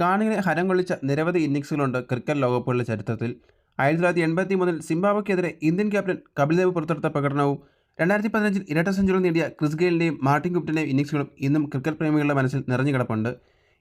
കാണികളെ ഹരം കൊള്ളിച്ച നിരവധി ഇന്നിങ്സുകളുണ്ട് ക്രിക്കറ്റ് ലോകകപ്പുകളുടെ ചരിത്രത്തിൽ. ആയിരത്തി തൊള്ളായിരത്തി എൺപത്തി മൂന്നിൽ സിംബാബ്വെക്കെതിരെ ഇന്ത്യൻ ക്യാപ്റ്റൻ കപിൽ ദേവ് പുറത്തെടുത്ത പ്രകടനവും രണ്ടായിരത്തി പതിനഞ്ചിൽ ഇരട്ട സെഞ്ചുറി നേടിയ ക്രിസ് ഗെയിലിന്റെയും മാർട്ടിൻ ഗുപ്റ്റിന്റെയും ഇന്നിങ്സുകളും ഇന്നും ക്രിക്കറ്റ് പ്രേമികളുടെ മനസ്സിൽ നിറഞ്ഞു കിടപ്പുണ്ട്.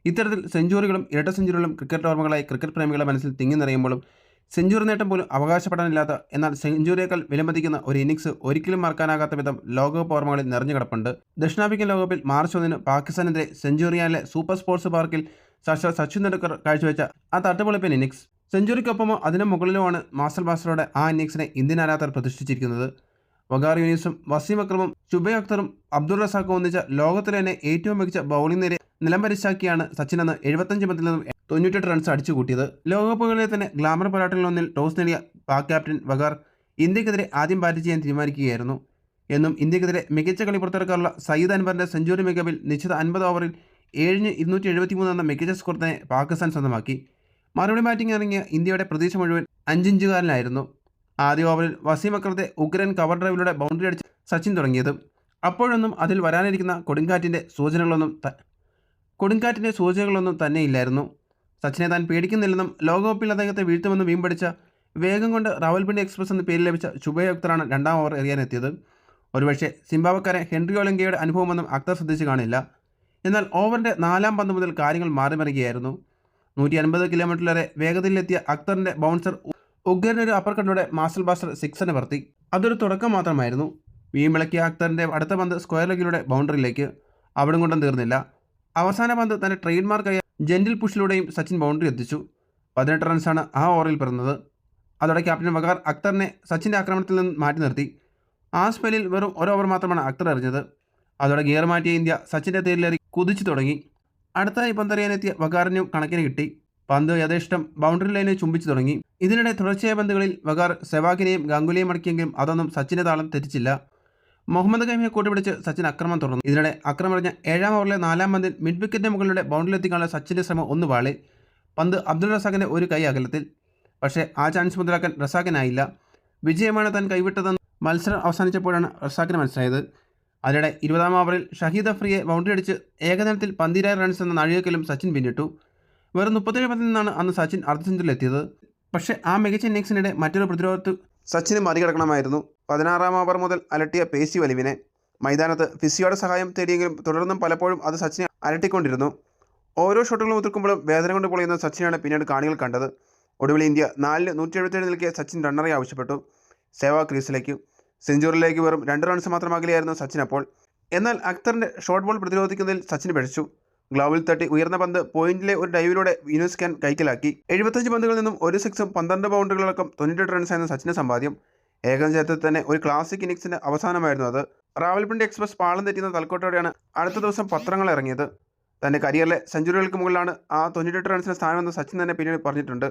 ഇത്തരത്തിൽ സെഞ്ചുറികളും ഇരട്ട സെഞ്ചുറികളും ക്രിക്കറ്റ് ഓർമ്മകളായി ക്രിക്കറ്റ് പ്രേമികളുടെ മനസ്സിൽ തിങ്ങി നിറയുമ്പോഴും സെഞ്ചുറി നേട്ടം പോലും അവകാശപ്പെടാനില്ലാത്ത എന്നാൽ സെഞ്ചുറിയേക്കാൾ വിലമതിക്കുന്ന ഒരു ഇന്നിംഗ്സ് ഒരിക്കലും മറക്കാനാകാത്ത വിധം ലോകകപ്പ് ഓർമ്മകളിൽ നിറഞ്ഞു കിടപ്പുണ്ട്. ദക്ഷിണാഫ്രിക്കൻ ലോകകപ്പിൽ മാർച്ച് ഒന്നിന് പാകിസ്ഥാനെതിരെ സെഞ്ചുറിയാനിലെ സൂപ്പർ സ്പോർട്സ് പാർക്കിൽ സാക്ഷാൽ സച്ചിൻ തെണ്ടുക്കർ കാഴ്ചവെച്ച ആ തട്ടുപൊളിപ്പൻ ഇന്നിംഗ്സ്. സെഞ്ചുറിക്കൊപ്പമോ അതിനു മുകളിലുമാണ് മാസ്റ്റർ ബാസ്റ്ററുടെ ആ ഇന്നിംഗ്സിനെ ഇന്ത്യൻ ആരാധകർ പ്രതിഷ്ഠിച്ചിരിക്കുന്നത് വഗാർ യൂനിസും വസീം അക്രമും ശുബൈ അക്തറും അബ്ദുൾ റസാഖും ഒന്നിച്ച ലോകത്തിലെ തന്നെ ഏറ്റവും മികച്ച ബൗളിംഗ് നിരയെ നിലംപരിശാക്കിയാണ് സച്ചിൻ അന്ന് എഴുപത്തഞ്ച് മതിൽ നിന്നും തൊണ്ണൂറ്റെട്ട് റൺസ് അടിച്ചു കൂട്ടിയത്. ലോകകപ്പുകളിലെ തന്നെ ഗ്ലാമർ പോരാട്ടങ്ങളിലൊന്നിൽ ടോസ് നേടിയ പാക് ക്യാപ്റ്റൻ വഗാർ ഇന്ത്യക്കെതിരെ ആദ്യം ബാറ്റ് ചെയ്യാൻ തീരുമാനിക്കുകയായിരുന്നു. എന്നും ഇന്ത്യക്കെതിരെ മികച്ച കളി പുറത്തെടുക്കാനുള്ള സയ്യിദ് അൻവറിന്റെ സെഞ്ചുറി മികവിൽ നിശ്ചിത അൻപത് ഓവറിൽ ഏഴിന് ഇരുന്നൂറ്റി എഴുപത്തി മൂന്ന് എന്ന മികച്ച സ്കോർ തന്നെ പാകിസ്ഥാൻ സ്വന്തമാക്കി. മറുപടി ബാറ്റിംഗ് ഇറങ്ങിയ ഇന്ത്യയുടെ പ്രതീക്ഷ മുഴുവൻ അഞ്ചിഞ്ചുകാരനായിരുന്നു ആദ്യ ഓവറിൽ വസീം അക്രത്തെ ഉഗ്രൻ കവർ ഡ്രൈവിലൂടെ ബൗണ്ടറി അടിച്ച് സച്ചിൻ തുടങ്ങിയത്. അപ്പോഴൊന്നും അതിൽ വരാനിരിക്കുന്ന കൊടുങ്കാറ്റിന്റെ സൂചനകളൊന്നും കൊടുങ്കാറ്റിന്റെ സൂചനകളൊന്നും തന്നെയില്ലായിരുന്നു സച്ചിനെ താൻ പേടിക്കുന്നില്ലെന്നും ലോകകപ്പിൽ അദ്ദേഹത്തെ വീഴ്ത്തുമെന്ന് വീമ്പടിച്ച വേഗം കൊണ്ട് റാവൽപിണ്ടി എക്സ്പ്രസ് എന്ന പേര് ലഭിച്ച അക്തറാണ് രണ്ടാം ഓവർ എറിയാനെത്തിയത്. ഒരുപക്ഷെ സിംബാബ്വക്കാരൻ ഹെൻറി ഒലങ്കയുടെ അനുഭവമൊന്നും അക്തർ ശ്രദ്ധിച്ചു കാണില്ല. എന്നാൽ ഓവറിന്റെ നാലാം പന്ത് മുതൽ കാര്യങ്ങൾ മാറിമറിയുകയായിരുന്നു. നൂറ്റി അൻപത് കിലോമീറ്ററിലേറെ വേഗതയിലെത്തിയ അക്തറിന്റെ ബൗൺസർ ഉഗ്രനൊരു അപ്പർ കണ്ണോടെ മാസ്റ്റർ ബാസ്റ്റർ സിക്സിന് പറത്തി. അതൊരു തുടക്കം മാത്രമായിരുന്നു. വീമ്പിളക്കിയ അക്തറിന്റെ അടുത്ത പന്ത് സ്ക്വയർ ലെഗിലൂടെ ബൗണ്ടറിയിലേക്ക്. അവിടം കൊണ്ടും തീർന്നില്ല. അവസാന പന്ത് തന്റെ ട്രേഡ് മാർക്കായ ജെന്റിൽ പുഷിലൂടെയും സച്ചിൻ ബൗണ്ടറി എത്തിച്ചു. പതിനെട്ട് റൺസാണ് ആ ഓവറിൽ പിറന്നത്. അതോടെ ക്യാപ്റ്റൻ വകാർ അക്തറിനെ സച്ചിന്റെ ആക്രമണത്തിൽ നിന്ന് മാറ്റി നിർത്തി. ആ സ്പെല്ലിൽ വെറും ഒരു ഓവർ മാത്രമാണ് അക്തർ എറിഞ്ഞത്. അതോടെ ഗിയർ മാറ്റിയ ഇന്ത്യ സച്ചിന്റെ തേരിലേറി കുതിച്ചു തുടങ്ങി. അടുത്തായി പന്തറിയാനെത്തിയ വകാറിനും കണക്കിന് കിട്ടി. പന്ത് യഥേഷ്ടം ബൗണ്ടറി ലൈനിൽ ചുംബിച്ചു തുടങ്ങി. ഇതിനിടെ തുടർച്ചയായ പന്തുകളിൽ വകാർ സെവാഗിനെയും ഗാംഗുലിയെയും അടക്കിയെങ്കിലും അതൊന്നും സച്ചിന്റെ താളം തെറ്റിച്ചില്ല. മുഹമ്മദ് കൈമിനെ കൂട്ടുപിടിച്ച് സച്ചിൻ അക്രമം തുടർന്നു. ഇതിനിടെ അക്രമം എറിഞ്ഞ ഏഴാം ഓവറിലെ നാലാം പന്തിൽ മിഡ് വിക്കറ്റിന് മുകളിലൂടെ ബൗണ്ടറിലെത്തിക്കാനുള്ള സച്ചിന്റെ ശ്രമം ഒന്ന് വാളി. പന്ത് അബ്ദുൾ റസാഖിന്റെ ഒരു കൈ അകലത്തിൽ. പക്ഷേ ആ ചാൻസ് മുതലാക്കാൻ റസാഖിനായില്ല. വിജയമാണ് താൻ കൈവിട്ടതെന്ന് മത്സരം അവസാനിച്ചപ്പോഴാണ് റസാഖിന് മനസ്സിലായത്. അതിനിടെ ഇരുപതാം ഓവറിൽ ഷഹീദ് അഫ്രിയെ ബൗണ്ടറി അടിച്ച് ഏകദിനത്തിൽ പന്തിരായ റൺസ് എന്ന നാഴികക്കലും സച്ചിൻ പിന്നിട്ടു. വെറും മുപ്പത്തേഴ് പന്തിൽ നിന്നാണ് അന്ന് സച്ചിൻ അർദ്ധ സെഞ്ചുറിയിൽ പക്ഷേ ആ മികച്ച ഇന്നിങ്സിനിടെ മറ്റൊരു പ്രതിരോധത്തിൽ സച്ചിന് മറികടക്കണമായിരുന്നു പതിനാറാം ഓവർ മുതൽ അലട്ടിയ പേശി വലിവിനെ. മൈതാനത്ത് ഫിസിയോടെ സഹായം തേടിയെങ്കിലും തുടർന്നും പലപ്പോഴും അത് സച്ചിനെ അലട്ടിക്കൊണ്ടിരുന്നു. ഓരോ ഷോട്ടുകളും ഉതിർക്കുമ്പോഴും വേദന കൊണ്ട് പൊളിയുന്ന സച്ചിനാണ് പിന്നീട് കാണികൾ കണ്ടത്. ഒടുവിൽ ഇന്ത്യ നാലിന് നൂറ്റി എഴുപത്തേഴ് നിൽക്കിയ സച്ചിൻ റണ്ണറെ ആവശ്യപ്പെട്ടു. സേവാ ക്രീസിലേക്ക്. സെഞ്ചുറിയിലേക്ക് വെറും രണ്ട് റൺസ് മാത്രം അകലെയായിരുന്നു സച്ചിൻ അപ്പോൾ. എന്നാൽ അക്തറിന്റെ ഷോർട്ട് ബോൾ പ്രതിരോധിക്കുന്നതിൽ സച്ചിൻ പിഴച്ചു ഗ്ലൗവിൽ തട്ടി ഉയർന്ന പന്ത് പോയിന്റിലെ ഒരു ഡൈവിലൂടെ യൂനിസ് ഖാൻ കൈക്കലാക്കി. എഴുപത്തഞ്ച് പന്തുകളിൽ നിന്നും ഒരു സിക്സും പന്ത്രണ്ട് ബൗണ്ടറികളടക്കം റൺസ് റൺസായിരുന്നു സച്ചിന്റെ സമ്പാദ്യം. ഏകം ചരിത്രത്തിൽ തന്നെ ഒരു ക്ലാസിക് ഇന്നിംഗ്സിന്റെ അവസാനമായിരുന്നു അത്. റാവൽപിണ്ടി എക്സ്പ്രസ് പാളം തെറ്റുന്ന തലക്കോട്ടോടെയാണ് അടുത്ത ദിവസം പത്രങ്ങൾ ഇറങ്ങിയത്. തന്റെ കരിയറിലെ സെഞ്ചുറികൾക്ക് മുകളിലാണ് ആ തൊണ്ണൂറ്റെട്ട് റൺസിന് സ്ഥാനമെന്ന് സച്ചിൻ തന്നെ പിന്നീട് പറഞ്ഞിട്ടുണ്ട്.